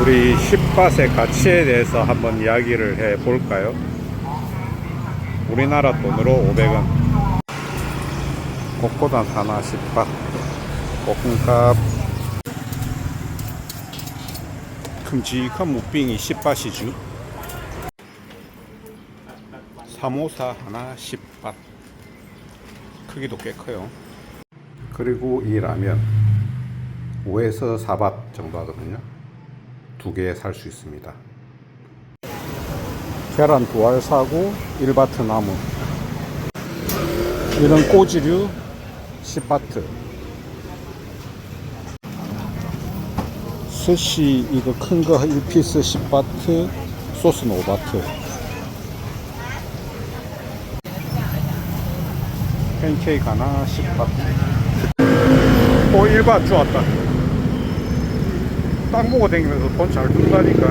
우리 10밭의 가치에 대해서 한번 이야기를 해 볼까요? 우리나라 돈으로 500원. 꽃보단 하나 10밭. 볶음값. 큼직한 무빙이 10밭이죠. 354 하나 10밭. 크기도 꽤 커요. 그리고 이 라면 5에서 4밭 정도 하거든요. 두개살수 있습니다. 계란 두 알 사고 1바트 나무. 이런 꼬지류 10바트. 스시 이거 큰 거 1피스 10바트, 소스는 5바트. 팬케이크 하나 10바트. 또 1바 주었다. 땅 보고 다니면서 돈잘 든다니까.